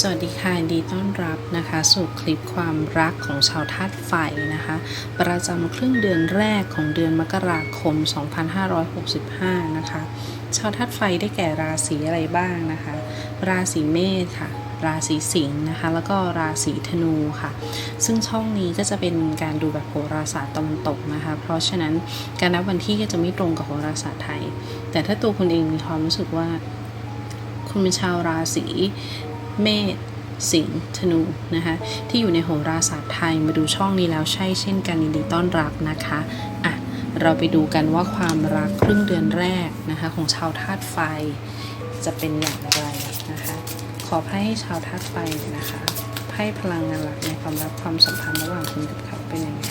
สวัสดีค่ะยินดีต้อนรับนะคะสู่คลิปความรักของชาวธาตุไฟนะคะ ประจำครึ่งเดือนแรกของเดือนมกราคม 2565 นะคะ ชาวธาตุไฟได้แก่ราศีอะไรบ้างนะคะ ราศีเมษค่ะ ราศีสิงห์นะคะ แล้วก็ราศีธนูค่ะ ซึ่งช่องนี้ก็จะเป็นการดูแบบโหราศาสตร์ตะวันตกนะคะ เพราะฉะนั้นการนับวันที่ก็จะไม่ตรงกับโหราศาสตร์ไทย แต่ถ้าตัวคุณเองมีความรู้สึกว่าคุณเป็นชาวราศี เมษสิงห์ธนูนะคะที่อยู่ในโหราศาสตร์ไทยมาดูช่องนี้แล้วใช่เช่นกันยินดีต้อนรับนะคะอะเราไปดูกันว่าความรักครึ่งเดือนแรกนะคะของชาวธาตุไฟจะเป็นอย่างไรนะคะขอไพ่ให้ชาวธาตุไฟหน่อยนะคะไพ่พลังงานหลักในความรักความสัมพันธ์ระหว่างคุณกับเขาเป็นยังไง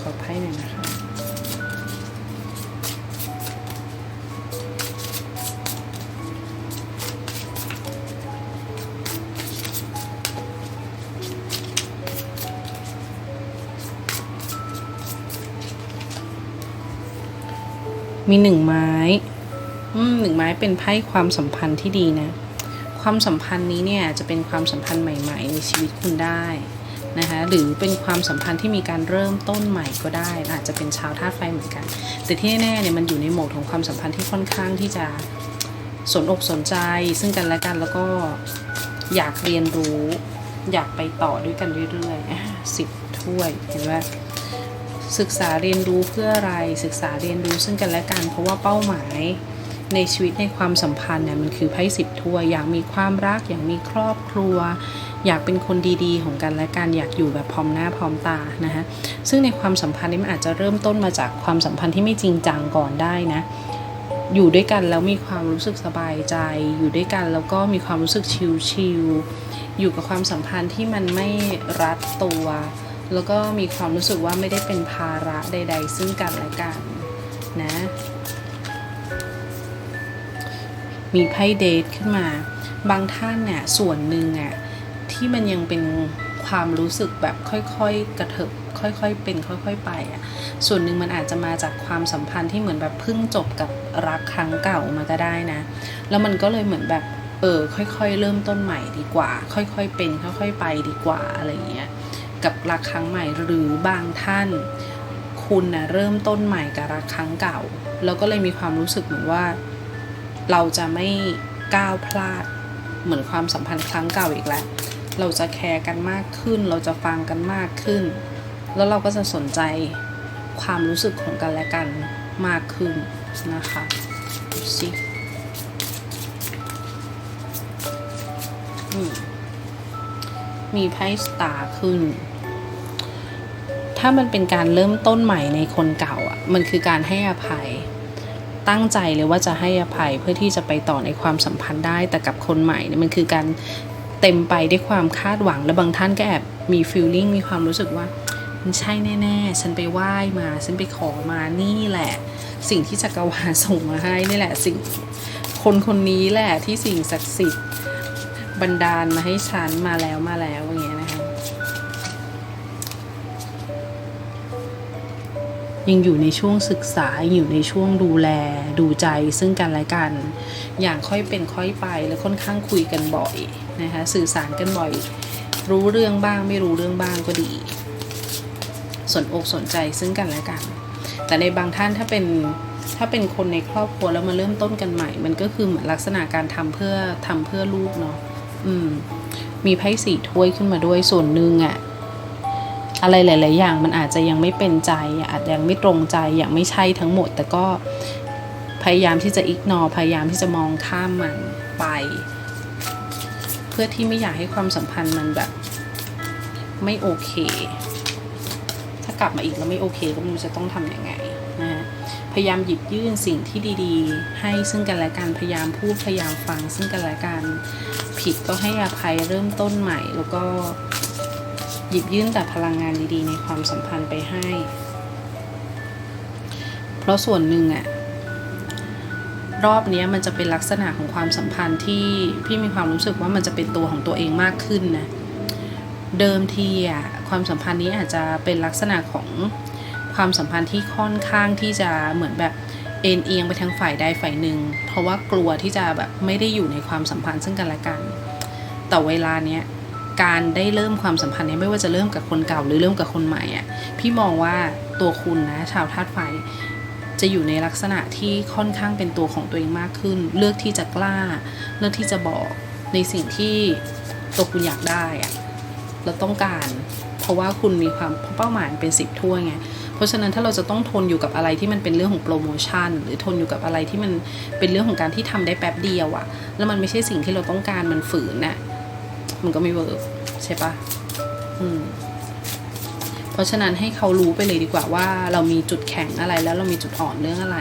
ขอไพ่หน่อยนะคะ มีหนึ่งไม้หนึ่งไม้เป็นไพ่ความสัมพันธ์ที่ดีนะ ความสัมพันธ์นี้เนี่ยจะเป็นความสัมพันธ์ใหม่ ๆ ในชีวิตคุณได้นะคะหรือเป็นความสัมพันธ์ที่มีการเริ่มต้นใหม่ก็ได้ อาจจะเป็นชาวธาตุไฟเหมือนกัน แต่ที่แน่ๆเนี่ยมันอยู่ในโหมดของความสัมพันธ์ที่ค่อนข้างที่จะสนอกสนใจ ซึ่งกันและกันแล้วก็อยากเรียนรู้ อยากไปต่อด้วยกันเรื่อยๆสิบถ้วยเห็นไหม ศึกษาเรียนรู้เพื่ออะไรศึกษาเรียนรู้ซึ่งกันและกัน เพราะว่าเป้าหมายในชีวิตในความสัมพันธ์เนี่ยมันคือไพ่สิบถ้วยอยากมีความรัก อยากมีครอบครัว อยากเป็นคนดีๆ ของกันและกันอยากอยู่แบบพร้อมหน้าพร้อมตานะคะซึ่งในความสัมพันธ์นี้มันอาจจะเริ่มต้นมาจากความสัมพันธ์ที่ไม่จริงจังก่อนได้นะอยู่ด้วยกันแล้วมีความรู้สึกสบายใจ อยู่ด้วยกันแล้วก็มีความรู้สึกชิลๆอยู่กับความสัมพันธ์ที่มันไม่รัดตัว แล้วก็มีความรู้สึกว่าไม่ได้เป็นภาระใด ๆ ซึ่งกันและกันนะ มีไพ่เดทขึ้นมา บางท่านเนี่ยส่วนหนึ่งอะที่มันยังเป็นความรู้สึกแบบค่อยๆกระเถิบค่อยๆเป็นค่อยๆไปอะ ส่วนหนึ่งมันอาจจะมาจากความสัมพันธ์ที่เหมือนแบบเพิ่งจบกับรักครั้งเก่ามาก็ได้นะ แล้วมันก็เลยเหมือนแบบเออค่อยๆ เริ่มต้นใหม่ดีกว่า ค่อยๆเป็น ค่อยๆไปดีกว่าอะไรอย่างเงี้ย กับรักครั้งใหม่หรือบางท่าน คุณนะเริ่มต้นใหม่กับรักครั้งเก่า แล้วก็เลยมีความรู้สึกเหมือนว่า เราจะไม่ก้าวพลาดเหมือนความสัมพันธ์ครั้งเก่าอีกแล้ว เราจะแคร์กันมากขึ้น เราจะฟังกันมากขึ้น แล้วเราก็จะสนใจความรู้สึกของกันและกันมากขึ้นนะคะดูสิมมีไพ่สตาร์ขึ้น ถ้ามันเป็นการเริ่มต้นใหม่ในคนเก่าอะมันคือการให้อภัย ตั้งใจเลยว่าจะให้อภัยเพื่อที่จะไปต่อในความสัมพันธ์ได้ แต่กับคนใหม่เนี่ยมันคือการเต็มไปด้วยความคาดหวังและบางท่านก็แอบมีฟีลลิ่งมีความรู้สึกว่ามันใช่แน่ๆ ฉันไปไหว้มา ฉันไปขอมานี่แหละ สิ่งที่จักรวาลส่งมาให้นี่แหละสิ่งคนคนนี้แหละที่สิ่งศักดิ์สิทธิ์บันดาลมาให้ฉันมาแล้วมาแล้วอย่างเงี้ย ยังอยู่ในช่วงศึกษายังอยู่ในช่วงดูแล ดูใจซึ่งกันและกัน อย่างค่อยเป็นค่อยไปและค่อนข้างคุยกันบ่อยนะคะสื่อสารกันบ่อย รู้เรื่องบ้างไม่รู้เรื่องบ้างก็ดี สนอกสนใจซึ่งกันและกัน แต่ในบางท่านถ้าเป็นถ้าเป็นคนในครอบครัวแล้วมาเริ่มต้นกันใหม่ มันก็คือเหมือนลักษณะการทำเพื่อทำเพื่อลูกเนาะอืม มีไพ่สี่ถ้วยขึ้นมาด้วยส่วนหนึ่งอะ อะไรหลาย ๆ อย่างมันอาจจะยังไม่เป็นใจอาจยังไม่ตรงใจยังไม่ใช่ทั้งหมด แต่ก็พยายามที่จะอิกนอพยายามที่จะมองข้ามมันไป เพื่อที่ไม่อยากให้ความสัมพันธ์มันแบบไม่โอเค ถ้ากลับมาอีกแล้วไม่โอเคก็ม่รู้จะต้องทำยังไงนะฮะพยายามหยิบยื่นสิ่งที่ดีๆ ให้ซึ่งกันและกันพยายามพูดพยายามฟังซึ่งกันและกันผิดก็ให้อภัยเริ่มต้นใหม่แล้วก็ หยิบยื่นแต่พลังงานดีๆ ในความสัมพันธ์ไปให้ เพราะส่วนหนึ่งอะรอบนี้มันจะเป็นลักษณะของความสัมพันธ์ที่พี่มีความรู้สึกว่ามันจะเป็นตัวของตัวเองมากขึ้นนะเดิมทีอะความสัมพันธ์นี้อาจจะเป็นลักษณะของความสัมพันธ์ที่ค่อนข้างที่จะเหมือนแบบเอ็นเอียงไปทางฝ่ายใดฝ่ายหนึ่ง เพราะว่ากลัวที่จะแบบไม่ได้อยู่ในความสัมพันธ์ซึ่งกันและกัน แต่เวลาเนี้ย การได้เริ่มความสัมพันธ์เนี้ยไม่ว่าจะเริ่มกับคนเก่าหรือเริ่มกับคนใหม่อะพี่มองว่าตัวคุณนะชาวธาตุไฟจะอยู่ในลักษณะที่ค่อนข้างเป็นตัวของตัวเองมากขึ้น เลือกที่จะกล้า เลือกที่จะบอกในสิ่งที่ตัวคุณอยากได้อะเราต้องการ เพราะว่าคุณมีความเป้าหมายเป็นสิบถ้วยไงเพราะฉะนั้นถ้าเราจะต้องทนอยู่กับอะไรที่มันเป็นเรื่องของโปรโมชั่น หรือทนอยู่กับอะไรที่มันเป็นเรื่องของการที่ทำได้แป๊บเดียวอะแล้วมันไม่ใช่สิ่งที่เราต้องการมันฝืนน่ะ มันก็ไม่เวิร์กใช่ปะอืมเพราะฉะนั้นให้เขารู้ไปเลยดีกว่าว่า เรามีจุดแข็งอะไรแล้วเรามีจุดอ่อนเรื่องอะไร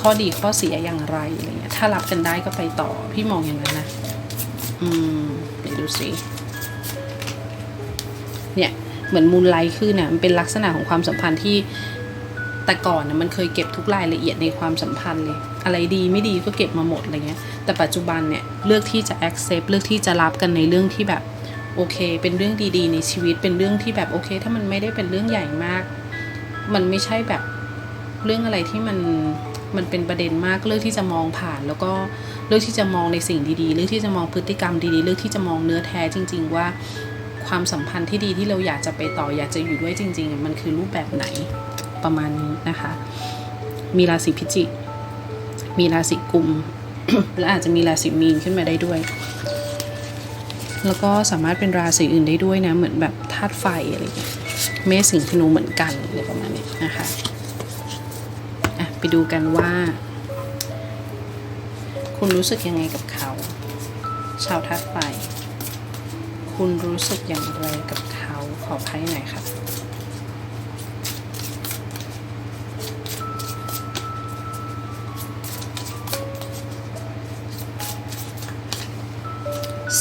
ข้อดีข้อเสียอย่างไรอะไรเงี้ยถ้ารับกันได้ก็ไปต่อพี่มองอย่างนั้นนะอืมเดี๋ยวดูสิเนี่ยเหมือนมูลไลท์ขึ้นน่ะมันเป็นลักษณะของความสัมพันธ์ที่แต่ก่อนน่ะมันเคยเก็บทุกรายละเอียดในความสัมพันธ์เลย อะไรดีไม่ดีก็เก็บมาหมดอะไรเงี้ย แต่ปัจจุบันเนี่ยเลือกที่จะ accept เลือกที่จะรับกันในเรื่องที่แบบโอเค เป็นเรื่องดีๆ ในชีวิตเป็นเรื่องที่แบบโอเค ถ้ามันไม่ได้เป็นเรื่องใหญ่มาก มันไม่ใช่แบบเรื่องอะไรที่มันมันเป็นประเด็นมากเลือกที่จะมองผ่าน แล้วก็เลือกที่จะมองในสิ่งดีๆ เลือกที่จะมองพฤติกรรมดีๆ เลือกที่จะมองเนื้อแท้จริง ๆ ว่าความสัมพันธ์ที่ดีที่เราอยากจะไปต่ออยากจะอยู่ด้วยจริง ๆ มันคือรูปแบบไหนประมาณนี้นะคะ มีราศีพิจิก มีราศีกุม และอาจจะมีราศีมีนขึ้นมาได้ด้วย แล้วก็สามารถเป็นราศีอื่นได้ด้วยนะ เหมือนแบบธาตุไฟอะไรอย่างเงี้ยเมษสิงห์ธนูเหมือนกันอะไรประมาณนี้นะคะอะไปดูกันว่า คุณรู้สึกยังไงกับเขา ชาวธาตุไฟ คุณรู้สึกอย่างไรกับเขาขอไพ่หน่อยครั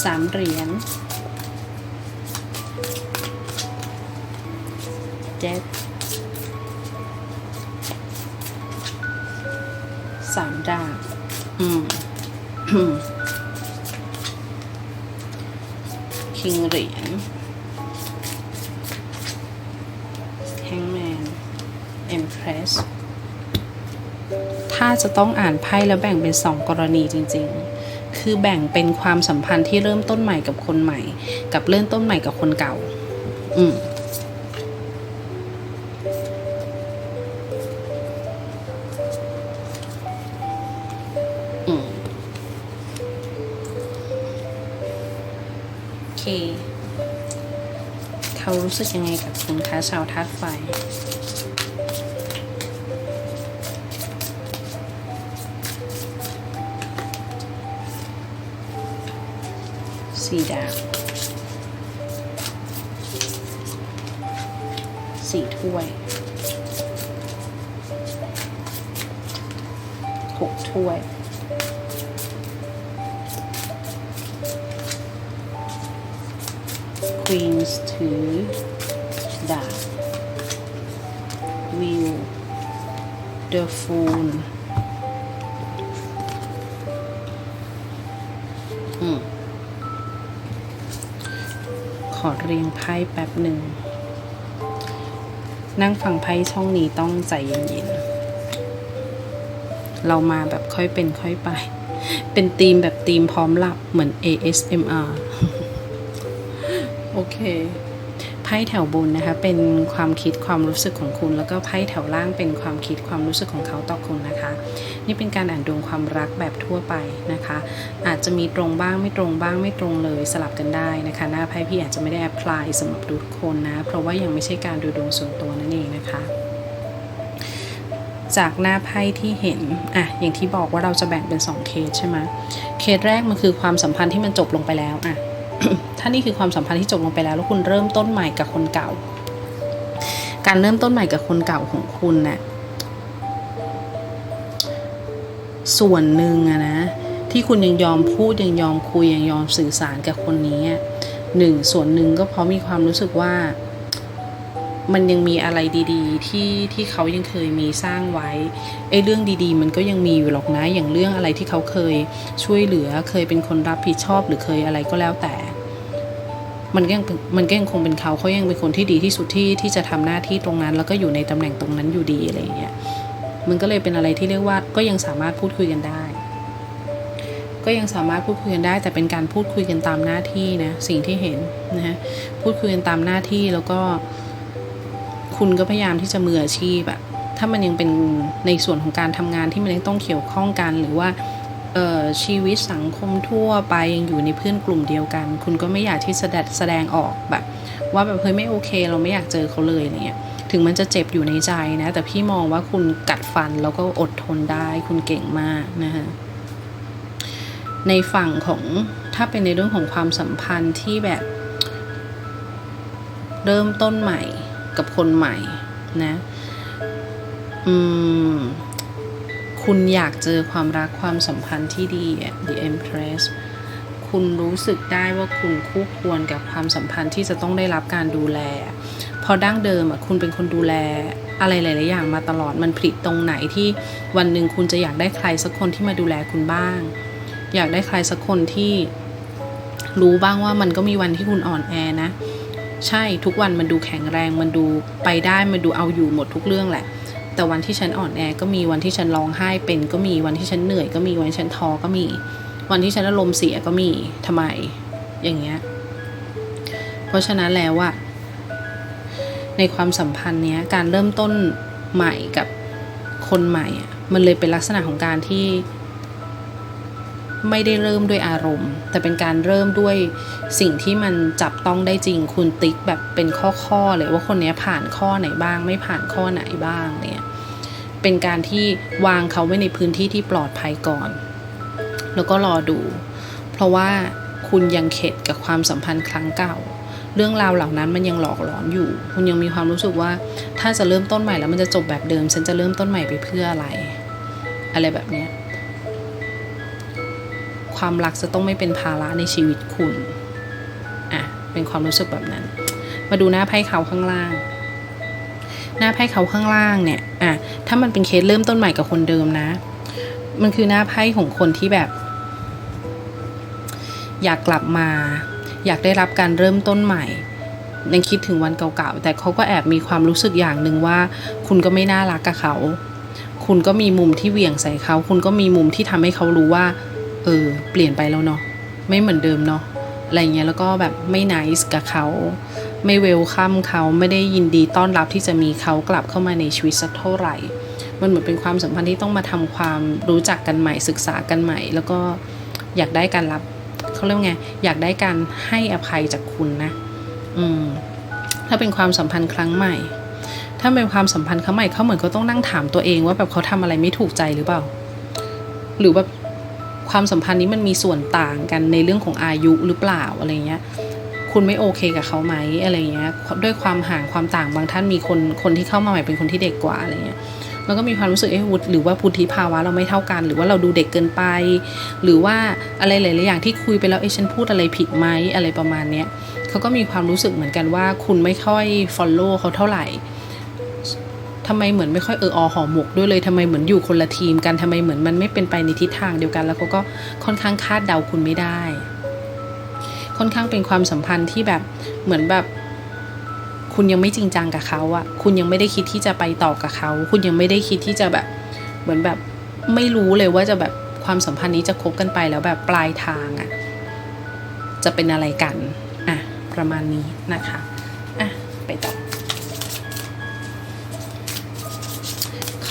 สามเหรียญเจ็ดสามดาบอืมคิงเหรียญแฮงแมนเอ็มเพรสถ้าจะต้องอ่านไพ่แล้วแบ่งเป็นสองกรณีจริง ๆ คือแบ่งเป็นความสัมพันธ์ที่เริ่มต้นใหม่กับคนใหม่ กับเริ่มต้นใหม่กับคนเก่า อืมอืมเคเขารู้สึกยังไงกับคุณคะชาวธาตุไฟ สีดาบสี่ถ้วยหกถ้ว รียงไพ่แป๊บหนึ่ง นั่งฟังไพ่ช่องนี้ต้องใจเย็นๆ เรามาแบบค่อยเป็นค่อยไป เป็นธีมแบบธีมพร้อมหลับเหมือน ASMR โอเค พ่แถวบนนะคะ เป็นความคิดความรู้สึกของคุณ แล้วก็ไพ่แถวล่างเป็นความคิดความรู้สึกของเขาต่อคุณนะคะ นี่เป็นการอ่านดวงความรักแบบทั่วไปนะคะ อาจจะมีตรงบ้างไม่ตรงบ้างไม่ตรงเลยสลับกันได้นะคะ หน้าไพ่พี่อาจจะไม่ได้แอพพลายสำหรับทุกคนนะ เพราะว่ายังไม่ใช่การดูดวงส่วนตัวนั่นเองนะคะจากหน้าไพ่ที่เห็น อะ อย่างที่บอกว่าเราจะแบ่งเป็น 2 เคสใช่ไหม เคสแรกมันคือความสัมพันธ์ที่มันจบลงไปแล้ว อะ ถ้านี่คือความสัมพันธ์ที่จบลงไปแล้ว แล้วคุณเริ่มต้นใหม่กับคนเก่า การเริ่มต้นใหม่กับคนเก่าของคุณน่ะส่วนหนึ่งอะนะที่คุณยังยอมพูดยังยอมคุยยังยอมสื่อสารกับคนนี้หนึ่งส่วนหนึ่งก็เพราะมีความรู้สึกว่า มันยังมีอะไรดีๆ ที่ที่เขายังเคยมีสร้างไว้ไอ้เรื่องดีๆ มันก็ยังมีอยู่หรอกนะอย่างเรื่องอะไรที่เขาเคยช่วยเหลือเคยเป็นคนรับผิดชอบหรือเคยอะไรก็แล้วแต่ มันก็ยังมันก็ยังคงเป็นเขาเขายังเป็นคนที่ดีที่สุดที่ที่จะทำหน้าที่ตรงนั้น แล้วก็อยู่ในตำแหน่งตรงนั้นอยู่ดีอะไรอย่างเงี้ยมันก็เลยเป็นอะไรที่เรียกว่าก็ยังสามารถพูดคุยกันได้ ก็ยังสามารถพูดคุยกันได้ แต่เป็นการพูดคุยกันตามหน้าที่นะสิ่งที่เห็นนะฮะพูดคุยกันตามหน้าที่แล้วก็ คุณก็พยายามที่จะมืออาชีพอะถ้ามันยังเป็นในส่วนของการทำงานที่มันยังต้องเกี่ยวข้องกันหรือว่า ชีวิตสังคมทั่วไปยังอยู่ในเพื่อนกลุ่มเดียวกัน คุณก็ไม่อยากที่จะแสดงออกแบบ ว่าแบบเฮ้ยไม่โอเค เราไม่อยากเจอเขาเลยอะไรเงี้ยถึงมันจะเจ็บอยู่ในใจนะ แต่พี่มองว่าคุณกัดฟันแล้วก็อดทนได้คุณเก่งมากนะคะในฝั่งของถ้าเป็นในเรื่องของความสัมพันธ์ที่แบบ เริ่มต้นใหม่กับคนใหม่นะ อืม คุณอยากเจอความรักความสัมพันธ์ที่ดี The Empress คุณรู้สึกได้ว่าคุณคู่ควรกับความสัมพันธ์ที่จะต้องได้รับการดูแล พอดั้งเดิมอะคุณเป็นคนดูแลอะไรหลาย ๆ อย่างมาตลอดมันผลิตตรงไหนที่วันหนึ่งคุณจะอยากได้ใครสักคนที่มาดูแลคุณบ้าง อยากได้ใครสักคนที่รู้บ้างว่ามันก็มีวันที่คุณอ่อนแอนะ ใช่ทุกวันมันดูแข็งแรงมันดูไปได้มันดูเอาอยู่หมดทุกเรื่องแหละ แต่วันที่ฉันอ่อนแอก็มีวันที่ฉันร้องไห้เป็นก็มีวันที่ฉันเหนื่อยก็มีวันที่ฉันท้อก็มี วันที่ฉันอารมณ์เสียก็มีทำไม อย่างเงี้ย เพราะฉะนั้นแล้วอะในความสัมพันธ์เนี้ยการเริ่มต้นใหม่กับคนใหม่อะมันเลยเป็นลักษณะของการที่ ไม่ได้เริ่มด้วยอารมณ์ แต่เป็นการเริ่มด้วยสิ่งที่มันจับต้องได้จริงคุณติ๊กแบบเป็นข้อๆเลยว่าคนนี้ผ่านข้อไหนบ้าง ไม่ผ่านข้อไหนบ้างเนี่ยเป็นการที่วางเขาไว้ในพื้นที่ที่ปลอดภัยก่อน แล้วก็รอดู เพราะว่าคุณยังเข็ดกับความสัมพันธ์ครั้งเก่า เรื่องราวเหล่านั้นมันยังหลอกหลอนอยู่ คุณยังมีความรู้สึกว่า ถ้าจะเริ่มต้นใหม่แล้วมันจะจบแบบเดิม ฉันจะเริ่มต้นใหม่ไปเพื่ออะไร อะไรแบบเนี้ย ความรักจะต้องไม่เป็นภาระในชีวิตคุณอะเป็นความรู้สึกแบบนั้น มาดูหน้าไพ่เขาข้างล่าง หน้าไพ่เขาข้างล่างเนี่ยอะถ้ามันเป็นเคสเริ่มต้นใหม่กับคนเดิมนะ มันคือหน้าไพ่ของคนที่แบบ อยากกลับมา อยากได้รับการเริ่มต้นใหม่ยังคิดถึงวันเก่าๆ แต่เขาก็แอบมีความรู้สึกอย่างหนึ่งว่า คุณก็ไม่น่ารักกับเขา คุณก็มีมุมที่เหวี่ยงใส่เขา คุณก็มีมุมที่ทำให้เขารู้ว่า เออ เปลี่ยนไปแล้วเนาะไม่เหมือนเดิมเนาะอะไรเงี้ยแล้วก็แบบไม่ไน c e กับเขา ไม่เวลคัมเขาไม่ได้ยินดีต้อนรับที่จะมีเขากลับเข้ามาในชีวิตสักเท่าไหร่ มันเหมือนเป็นความสัมพันธ์ที่ต้องมาทำความรู้จักกันใหม่ศึกษากันใหม่ แล้วก็อยากได้การรับเขาเรียกไงอยากได้การให้อภัยจากคุณนะ อืม ถ้าเป็นความสัมพันธ์ครั้งใหม่ ถ้าเป็นความสัมพันธ์ครั้งใหม่เขาเหมือนก็ต้องนั่งถามตัวเองว่าแบบเขาทำอะไรไม่ถูกใจหรือเปล่า หรือแบบ ความสัมพันธ์นี้มันมีส่วนต่างกันในเรื่องของอายุหรือเปล่าอะไรเงี้ย คุณไม่โอเคกับเขาไหมอะไรเงี้ย ด้วยความห่างความต่างบางท่านมีคนคนที่เข้ามาใหม่เป็นคนที่เด็กกว่าอะไรเงี้ยแล้วก็มีความรู้สึกเอ๊ะวุฒิหรือว่าพุทธิภาวะเราไม่เท่ากัน หรือว่าเราดูเด็กเกินไป หรือว่าอะไรหลายๆอย่างที่คุยไปแล้วเอ๊ะฉันพูดอะไรผิดไหมอะไรประมาณเนี้ยเขาก็มีความรู้สึกเหมือนกันว่า คุณไม่ค่อย follow เขาเท่าไหร่ ทำไมเหมือนไม่ค่อยเอออหอหมกด้วยเลยทำไมเหมือนอยู่คนละทีมกันทำไมเหมือนมันไม่เป็นไปในทิศทางเดียวกัน แล้วเขาก็ค่อนข้างคาดเดาคุณไม่ได้ ค่อนข้างเป็นความสัมพันธ์ที่แบบเหมือนแบบคุณยังไม่จริงจังกับเขาอะคุณยังไม่ได้คิดที่จะไปต่อกับเขา คุณยังไม่ได้คิดที่จะแบบ เหมือนแบบไม่รู้เลยว่าจะแบบความสัมพันธ์นี้จะคบกันไปแล้วแบบปลายทางอะจะเป็นอะไรกัน อะ ประมาณนี้นะคะ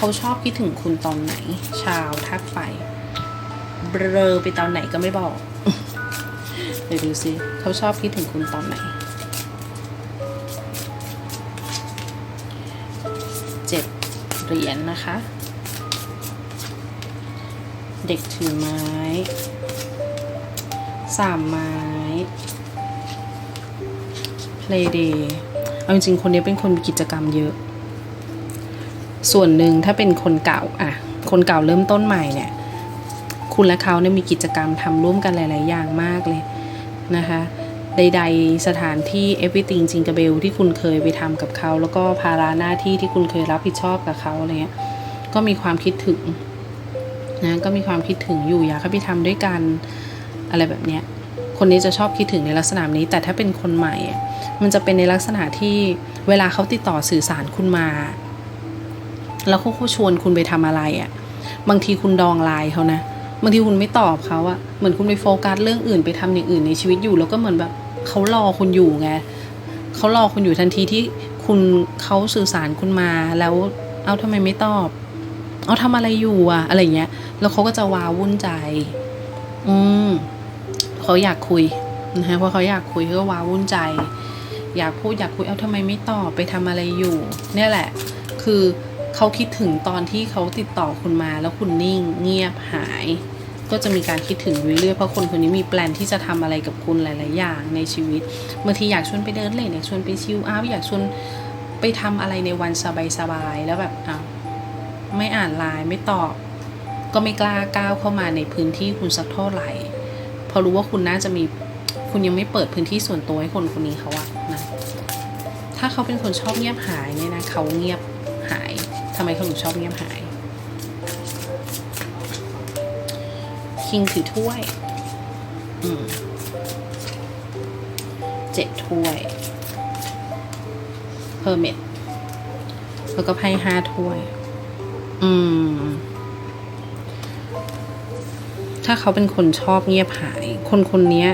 เขาชอบคิดถึงคุณตอนไหน ชาวทักไฟเบลอไปตอนไหนก็ไม่บอกเดี๋ยวดูซิเขาชอบคิดถึงคุณตอนไหนเจ็ดเหรียญนนะคะ เด็กถือไม้สามไม้ play day เอาจริงๆคนนี้เป็นคนมีกิจกรรมเยอะ ส่วนหนึ่งถ้าเป็นคนเก่าอะคนเก่าเริ่มต้นใหม่เนี่ย คุณและเขาเนี่ยมีกิจกรรมทำร่วมกันหลาย ๆ อย่างมากเลยนะคะ ใด ๆ สถานที่ everything จิงก b เบลที่คุณเคยไปทำกับเขา แล้วก็ภาระหน้าที่ที่คุณเคยรับผิดชอบกับเขาอะไรเงี้ยก็มีความคิดถึงนะก็มีความคิดถึงอยู่อยากให้ไปทำด้วยกันอะไรแบบเนี้ยคนนี้จะชอบคิดถึงในลักษณะนี้ แต่ถ้าเป็นคนใหม่ มันจะเป็นในลักษณะที่เวลาเขาติดต่อสื่อสารคุณมา แล้วเขาก็ชวนคุณไปทำอะไรอะ่ะ บางทีคุณดองไลน์เขานะบางทีคุณไม่ตอบเขาอะเหมือนคุณไปโฟกัสเรื่องอื่นไปทำอย่างอื่นในชีวิตอยู่ แล้วก็เหมือนแบบเขารอคุณอยู่ไงเขารอคุณอยู่ทันทีที่คุณเขาสื่อสารคุณมาแล้วเอาทำไมไม่ตอบ เอาทำอะไรอยู่อะอะไรเงี้ย แล้วเขาก็จะว้าวุ่นใจ อืมเขาอยากคุยนะฮะเพราะเขาอยากคุยก็ว้าวุ่นใจ อยากพูดอยากคุยเอาทำไมไม่ตอบไปทำอะไรอยู่ เนี่ยแหละ คือ เขาคิดถึงตอนที่เขาติดต่อคุณมาแล้วคุณนิ่งเงียบหาย ก็จะมีการคิดถึงเรื่อยๆเพราะคนคนนี้มีแปลนที่จะทำอะไรกับคุณหลายๆอย่างในชีวิตบางทีอยากชวนไปเดินเล่นอยากชวนไปชิลอาท์อยากชวนไปทำอะไรในวันสบายๆแล้วแบบอ้าวไม่อ่านไลน์ไม่ตอบ ก็ไม่กล้าก้าวเข้ามาในพื้นที่คุณสักเท่าไหร่เพราะรู้ว่าคุณน่าจะมีคุณยังไม่เปิดพื้นที่ส่วนตัวให้คนคนนี้เขาอะนะถ้าเขาเป็นคนชอบเงียบหายเนี่ยนะเขาเงียบ ทำไมเขาถึงชอบเงียบหาย คิงถือถ้วย อืมเจ็ดถ้วยเพอร์เมตแล้วก็ไพ่ห้าถ้วย อืม ถ้าเขาเป็นคนชอบเงียบหาย คนคนนี้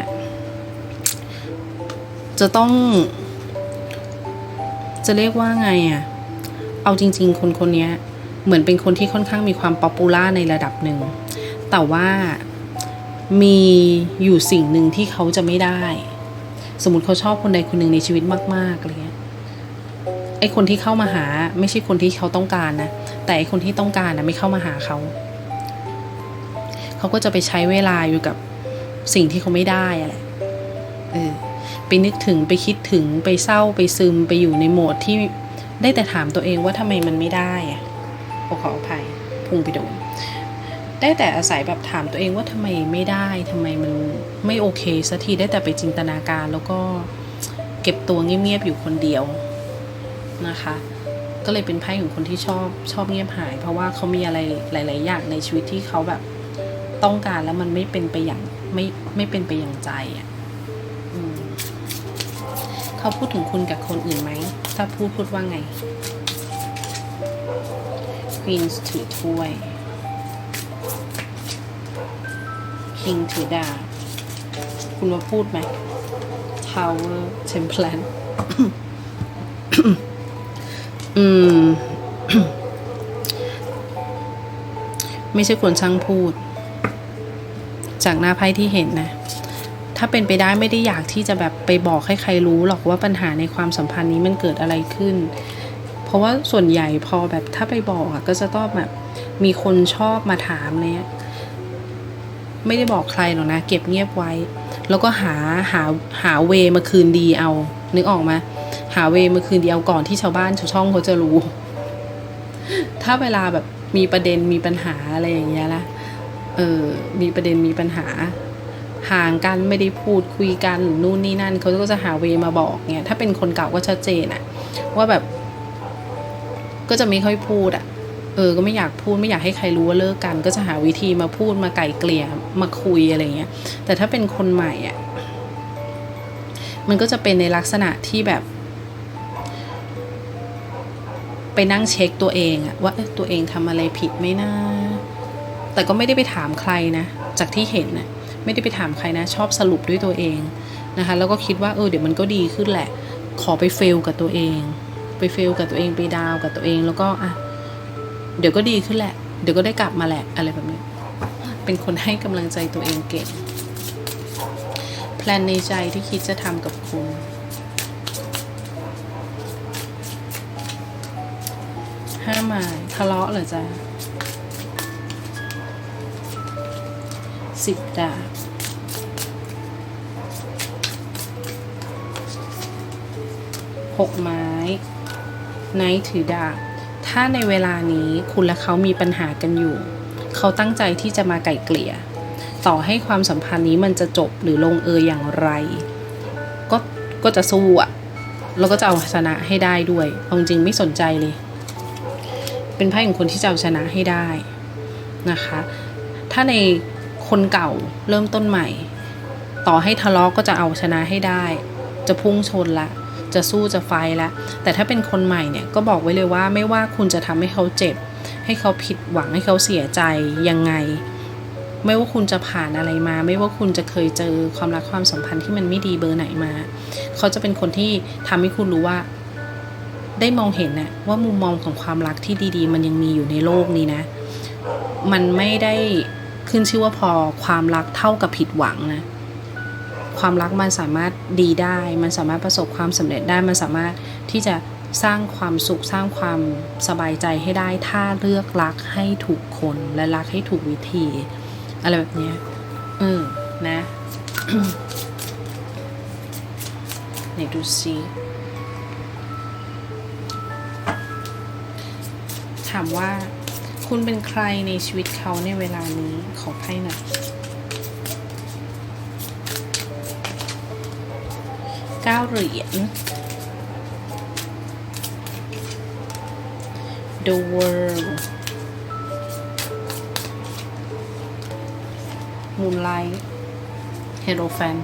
จะต้อง จะเรียกว่าไงอะ่ะ เอาจริง ๆ คนคนนี้เหมือนเป็นคนที่ค่อนข้างมีความป๊อปปูล่าในระดับหนึ่ง แต่ว่ามีอยู่สิ่งหนึ่งที่เขาจะไม่ได้ สมมติเขาชอบคนใดคนหนึ่งในชีวิตมากๆอะไรเงี้ยไอคนที่เข้ามาหาไม่ใช่คนที่เขาต้องการนะ แต่ไอคนที่ต้องการนะไม่เข้ามาหาเขา เขาก็จะไปใช้เวลาอยู่กับสิ่งที่เขาไม่ได้อะแหละเออไปนึกถึงไปคิดถึงไปเศร้าไปซึมไปอยู่ในโหมดที่ ได้แต่ถามตัวเองว่าทำไมมันไม่ได้อะขอขออภัยพุ่งไปโดน ได้แต่อาศัยแบบถามตัวเองว่าทำไมไม่ได้ทำไมมันไม่โอเคสักทีได้แต่ไปจินตนาการแล้วก็เก็บตัวเงียบๆอยู่คนเดียวนะคะก็เลยเป็นไพ่ของคนที่ชอบชอบเงียบหาย เพราะว่าเขามีอะไรหลาย ๆ อย่างในชีวิตที่เขาแบบต้องการแล้วมันไม่เป็นไปอย่างไม่ไม่เป็นไปอย่างใจอะ เขาพูดถึงคุณกับคนอื่นไหม ถ้าพูดพูดว่าไง Queen ถือถ้วย King ถือดาบคุณมาพูดไหม Tower Temple อืม ไม่ใช่คนช่างพูด จากหน้าไพ่ที่เห็นนะ ถ้าเป็นไปได้ไม่ได้อยากที่จะแบบไปบอกให้ใครรู้หรอกว่าปัญหาในความสัมพันธ์นี้มันเกิดอะไรขึ้น เพราะว่าส่วนใหญ่พอแบบถ้าไปบอกอะก็จะต้องแบบมีคนชอบมาถามเนี้ยไม่ได้บอกใครหรอกนะ เก็บเงียบไว้ แล้วก็หาหาหาเวมาคืนดีเอา นึกออกไหมหาเวมาคืนดีเอาก่อนที่ชาวบ้านชาวช่องเขาจะรู้ ถ้าเวลาแบบมีประเด็นมีปัญหาอะไรอย่างเงี้ยละเออมีประเด็นมีปัญหา ห่างกันไม่ได้พูดคุยกันนู่นนี่นั่นเขาก็จะหาเวมาบอกเนี่ยถ้าเป็นคนเก่าก็ชัดเจนอะว่าแบบ ก็จะไม่ค่อยพูดอะเออก็ไม่อยากพูดไม่อยากให้ใครรู้ว่าเลิกกัน ก็จะหาวิธีมาพูดมาไก่เกลี่ยมาคุยอะไรเงี้ย แต่ถ้าเป็นคนใหม่อะมันก็จะเป็นในลักษณะที่แบบ ไปนั่งเช็คตัวเองอะว่าเอ๊ะตัวเองทำอะไรผิดไหมนะแต่ก็ไม่ได้ไปถามใครนะ จากที่เห็นนะ ไม่ได้ไปถามใครนะ ชอบสรุปด้วยตัวเองนะคะ แล้วก็คิดว่าเออเดี๋ยวมันก็ดีขึ้นแหละ ขอไปเฟลกับตัวเอง ไปเฟลกับตัวเองไปดาวกับตัวเองแล้วก็อะเดี๋ยวก็ดีขึ้นแหละ เดี๋ยวก็ได้กลับมาแหละอะไรแบบนี้ เป็นคนให้กำลังใจตัวเองเก่งแพลนในใจที่คิดจะทำกับคุณห้าหมายทะเลาะเหรอจ๊ะ สิบดาบหกไม้ ไนท์ถือดาบ ถ้าในเวลานี้คุณและเขามีปัญหากันอยู่ เขาตั้งใจที่จะมาไก่เกลี่ย ต่อให้ความสัมพันธ์นี้มันจะจบหรือลงเอยอย่างไร ก็ก็จะสู้อะแล้วก็จะเอาชนะให้ได้ด้วยเอาจริงไม่สนใจเลย เป็นไพ่ของคนที่จะเอาชนะให้ได้นะคะ ถ้าใน คนเก่าเริ่มต้นใหม่ ต่อให้ทะเลาะก็จะเอาชนะให้ได้ จะพุ่งชนละ จะสู้จะไฟละแต่ถ้าเป็นคนใหม่เนี่ยก็บอกไว้เลยว่าไม่ว่าคุณจะทำให้เขาเจ็บ ให้เขาผิดหวังให้เขาเสียใจยังไง ไม่ว่าคุณจะผ่านอะไรมา ไม่ว่าคุณจะเคยเจอความรักความสัมพันธ์ที่มันไม่ดีเบอร์ไหนมา เขาจะเป็นคนที่ทำให้คุณรู้ว่าได้มองเห็นนะว่ามุมมองของความรักที่ดีๆ มันยังมีอยู่ในโลกนี้นะ มันไม่ได้ ขึ้นชื่อว่าพอความรักเท่ากับผิดหวังนะ ความรักมันสามารถดีได้ มันสามารถประสบความสำเร็จได้ มันสามารถที่จะสร้างความสุขสร้างความสบายใจให้ได้ ถ้าเลือกรักให้ถูกคนและรักให้ถูกวิธี อะไรแบบนี้ยเออนะไหนดูซิถามว่า คุณเป็นใครในชีวิตเขาในเวลานี้ขอไพ่หน่อยเก้าเหรียญ The World Moonlight Hierophant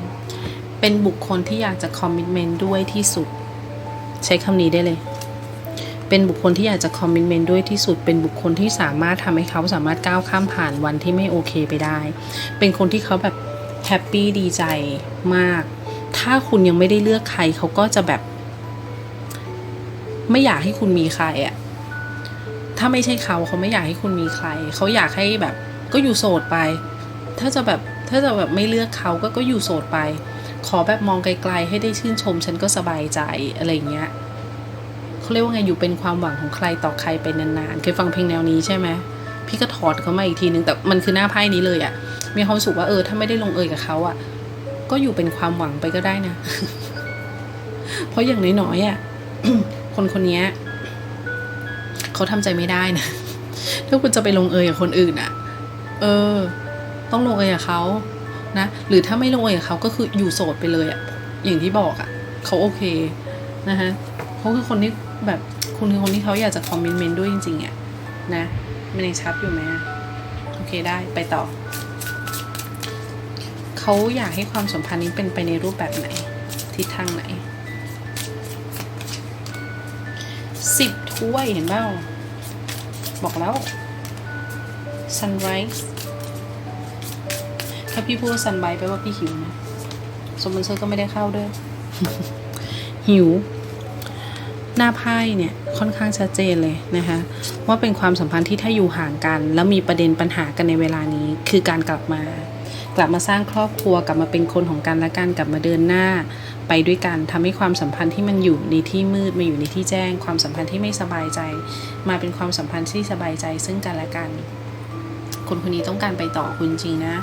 เป็นบุคคลที่อยากจะคอมมิ t เมนต์ด้วยที่สุด ใช้คำนี้ได้เลย เป็นบุคคลที่อยากจะคอมมิ t เมนต์ด้วยที่สุด เป็นบุคคลที่สามารถทำให้เขาสามารถก้าวข้ามผ่านวันที่ไม่โอเคไปได้ เป็นคนที่เขาแบบแฮปปี้ดีใจมาก ถ้าคุณยังไม่ได้เลือกใครเขาก็จะแบบ ไม่อยากให้คุณมีใครอะถ้าไม่ใช่เขาเขาไม่อยากให้คุณมีใคร เขาอยากให้แบบ ก็อยู่โสดไป ถ้าจะแบบถ้าจะแบบไม่เลือกเขาก็ก็อยู่โสดไป ขอแบบมองไกลๆให้ได้ชื่นชมฉันก็สบายใจอะไรเงี้ย เขาเรียกว่าไงอยู่เป็นความหวังของใครต่อใครไปนานๆเคยฟังเพลงแนวนี้ใช่ไหมพี่ก็ถอดเขามาอีกทีนึงแต่มันคือหน้าไพ่นี้เลยอะมีความสุขว่าเออถ้าไม่ได้ลงเอยกับเขาอะก็อยู่เป็นความหวังไปก็ได้นะ เพราะอย่างน้อยๆอะคนคนนี้เขาทำใจไม่ได้นะถ้าคุณจะไปลงเอยกับคนอื่นอะเออ ต้องลงเอยกับเขานะหรือถ้าไม่ลงเอยกับเขาก็คืออยู่โสดไปเลยอะอย่างที่บอกอะเขาโอเคนะฮะเขาคือคนที่ แบบคุณคือคนที่เขาอยากจะคอมเมนต์ด้วยจริงๆอะนะมันยังชัดอยู่ไหมโอเคได้ไปต่อ เขาอยากให้ความสัมพันธ์นี้เป็นไปในรูปแบบไหน ทิศทางไหนสิบถ้วยเห็นเปล่าบอกแล้ว sunrise ถ้าพี่พูด sunrise แปลว่าพี่หิวนะสมบัติเซอร์ก็ไม่ได้เข้าด้วย หิว หน้าไพ่เนี่ยค่อนข้างชัดเจนเลยนะคะว่าเป็นความสัมพันธ์ที่ถ้าอยู่ห่างกัน แล้วมีประเด็นปัญหากันในเวลานี้ คือการกลับมา กลับมาสร้างครอบครัวกลับมาเป็นคนของกันและกันกลับมาเดินหน้า ไปด้วยกันทำให้ความสัมพันธ์ที่มันอยู่ในที่มืดมาอยู่ในที่แจ้ง ความสัมพันธ์ที่ไม่สบายใจ มาเป็นความสัมพันธ์ที่สบายใจ ซึ่งกันและกัน คนคนนี้ต้องการไปต่อคุณจริงนะ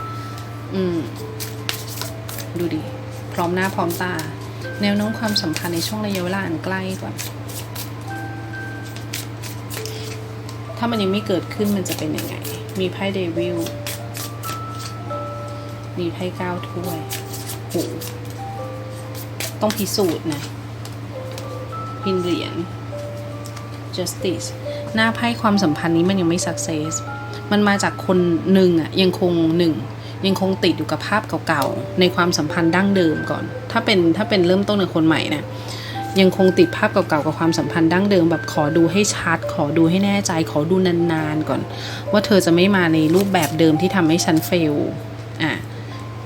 อืมดูดิพร้อมหน้าพร้อมตาแนวโน้มความสัมพันธ์ในช่วงระยะเวลาอันใกล้ก่อน ถ้ามันยังไม่เกิดขึ้นมันจะเป็นยังไง มีไพ่เดวิล มีไพ่เก้าถ้วยโหต้องพิสูจน์นะ พินเหรียญ justice หน้าไพ่ความสัมพันธ์นี้มันยังไม่ success มันมาจากคนหนึ่งอะยังคงหนึ่งยังคงติดอยู่กับภาพเก่าๆ ในความสัมพันธ์ดั้งเดิมก่อน ถ้าเป็นถ้าเป็นเริ่มต้นในคนใหม่นะ ยังคงติดภาพเก่าๆกับความสัมพันธ์ดั้งเดิมแบบขอดูให้ชัด ขอดูให้แน่ใจ ขอดูนานๆก่อน ว่าเธอจะไม่มาในรูปแบบเดิมที่ทำให้ฉันเฟลอะ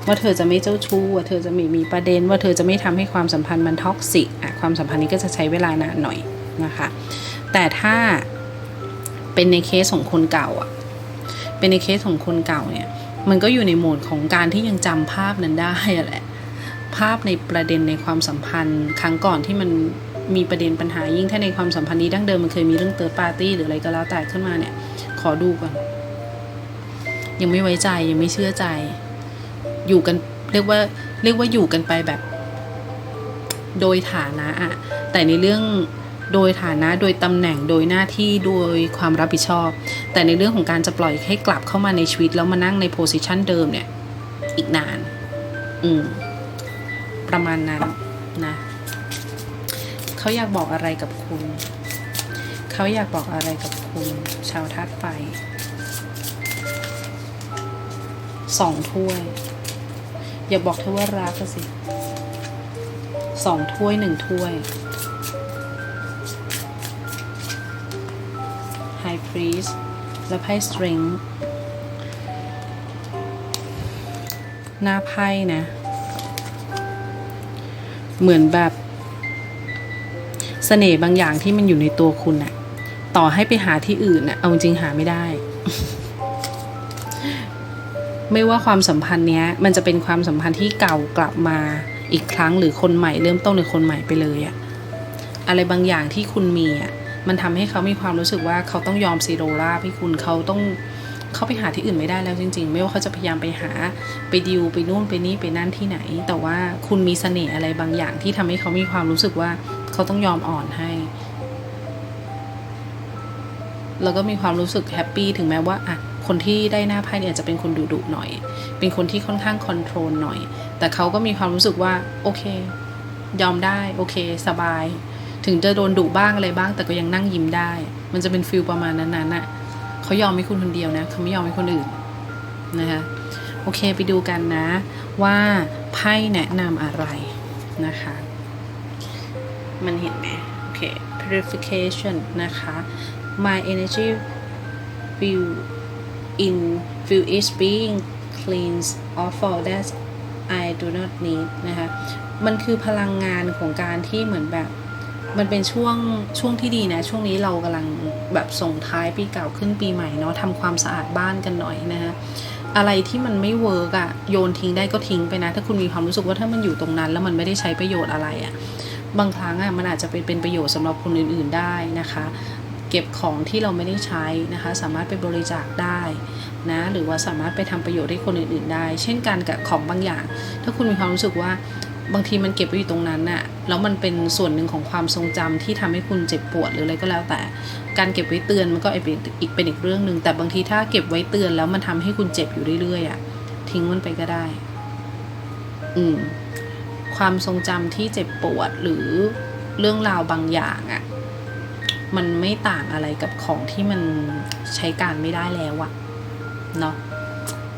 ว่าเธอจะไม่เจ้าชู้ว่าเธอจะไม่มีประเด็น ว่าเธอจะไม่ทำให้ความสัมพันธ์มันท็อกซิกอะความสัมพันธ์นี้ก็จะใช้เวลานานหน่อยนะคะ แต่ถ้าเป็นในเคสของคนเก่าอะเป็นในเคสของคนเก่าเนี่ยมันก็อยู่ในโหมดของการที่ยังจำภาพนั้นได้อะแหละ ภาพในประเด็นในความสัมพันธ์ ครั้งก่อนที่มันมีประเด็นปัญหายิ่งถ้าในความสัมพันธ์นี้ดั้งเดิมมันเคยมีเรื่องเติร์ดปาร์ตี้หรืออะไรก็แล้วแต่ขึ้นมาเนี่ย ขอดูก่อน ยังไม่ไว้ใจยังไม่เชื่อใจ อยู่กันเรียกว่าเรียกว่าอยู่กันไปแบบ โดยฐานะอะแต่ในเรื่องโดยฐานะโดยตำแหน่งโดยหน้าที่โดยความรับผิดชอบ แต่ในเรื่องของการจะปล่อยให้กลับเข้ามาในชีวิต แล้วมานั่งในโพสิชันเดิมเนี่ย อีกนาน อืม ประมาณนั้นนะเขาอยากบอกอะไรกับคุณ เขาอยากบอกอะไรกับคุณ ชาวธาตุไฟสองถ้วย อย่าบอกเธอว่ารักสิสองถ้วยหนึ่งถ้วย High Priest และไพ่ Strength หน้าไพ่นะ เหมือนแบบเสน่ห์บางอย่างที่มันอยู่ในตัวคุณน่ะต่อให้ไปหาที่อื่นน่ะเอาจริงหาไม่ได้ ไม่ว่าความสัมพันธ์เนี้ย มันจะเป็นความสัมพันธ์ที่เก่ากลับมาอีกครั้งหรือคนใหม่เริ่มต้นหรือคนใหม่ไปเลยอะอะไรบางอย่างที่คุณมีอะมันทำให้เขามีความรู้สึกว่าเขาต้องยอมซีโรราบให้คุณเขาต้อง เขาไปหาที่อื่นไม่ได้แล้วจริง ๆ ไม่ว่าเขาจะพยายามไปหาไปดิวไปนู่นไปนี่ไปนั่นที่ไหน แต่ว่าคุณมีเสน่ห์อะไรบางอย่างที่ทำให้เขามีความรู้สึกว่าเขาต้องยอมอ่อนให้แล้วก็มีความรู้สึกแฮปปี้ถึงแม้ว่าอะคนที่ได้หน้าไพ่เนี่ยอาจจะเป็นคนดุดุหน่อย เป็นคนที่ค่อนข้างคอนโทรลหน่อย แต่เขาก็มีความรู้สึกว่าโอเค ยอมได้โอเค สบาย ถึงจะโดนดุบ้างอะไรบ้าง แต่ก็ยังนั่งยิ้มได้ มันจะเป็นฟิลประมาณนั้นๆน่ะ เขายอมให้คุณคนเดียวนะเขาไม่ยอมให้คนอื่นนะคะโอเคไปดูกันนะ ว่าไพ่แนะนำอะไรนะคะ มันเห็นไหมโอเค purification นะคะ my energy feel in feel is being cleansed of all that I do not need นะคะ มันคือพลังงานของการที่เหมือนแบบ มันเป็นช่วงช่วงที่ดีนะ ช่วงนี้เรากำลัง แบบส่งท้ายปีเก่าขึ้นปีใหม่เนาะทำความสะอาดบ้านกันหน่อยนะฮะอะไรที่มันไม่เวิร์กอะโยนทิ้งได้ก็ทิ้งไปนะ ถ้าคุณมีความรู้สึกว่าถ้ามันอยู่ตรงนั้น แล้วมันไม่ได้ใช้ประโยชน์อะไรอะบางครั้งอะมันอาจจะเป็นเป็นประโยชน์สำหรับคนอื่น ๆได้นะคะ เก็บของที่เราไม่ได้ใช้นะคะ สามารถไปบริจาคได้นะหรือว่าสามารถไปทำประโยชน์ให้คนอื่น ๆ ได้ เช่นกันกับของบางอย่าง ถ้าคุณมีความรู้สึกว่า บางทีมันเก็บไว้อยู่ตรงนั้นน่ะแล้วมันเป็นส่วนหนึ่งของความทรงจำที่ทำให้คุณเจ็บปวดหรืออะไรก็แล้วแต่ การเก็บไว้เตือนมันก็เป็นอีกเป็นอีกเรื่องหนึ่งแต่บางทีถ้าเก็บไว้เตือนแล้วมันทำให้คุณเจ็บอยู่เรื่อยๆอะทิ้งมันไปก็ได้ อืม ความทรงจำที่เจ็บปวดหรือเรื่องราวบางอย่างอะมันไม่ต่างอะไรกับของที่มันใช้การไม่ได้แล้วอะเนาะ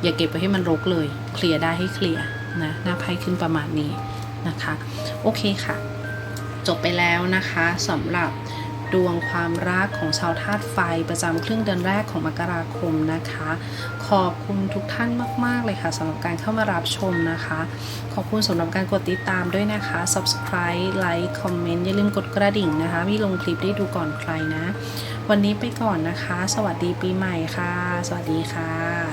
อย่าเก็บไว้ให้มันรกเลย เคลียร์ได้ให้เคลียร์นะหน้าไพ่ขึ้นประมาณนี้ นะคะ โอเคค่ะ จบไปแล้วนะคะสำหรับดวงความรักของชาวธาตุไฟประจำครึ่งเดือนแรกของมกราคมนะคะ ขอบคุณทุกท่านมาก ๆ เลยค่ะสำหรับการเข้ามารับชมนะคะ ขอบคุณสำหรับการกดติดตามด้วยนะคะ subscribe like comment อย่าลืมกดกระดิ่งนะคะ มีลงคลิปได้ดูก่อนใครนะ วันนี้ไปก่อนนะคะ สวัสดีปีใหม่ค่ะ สวัสดีค่ะ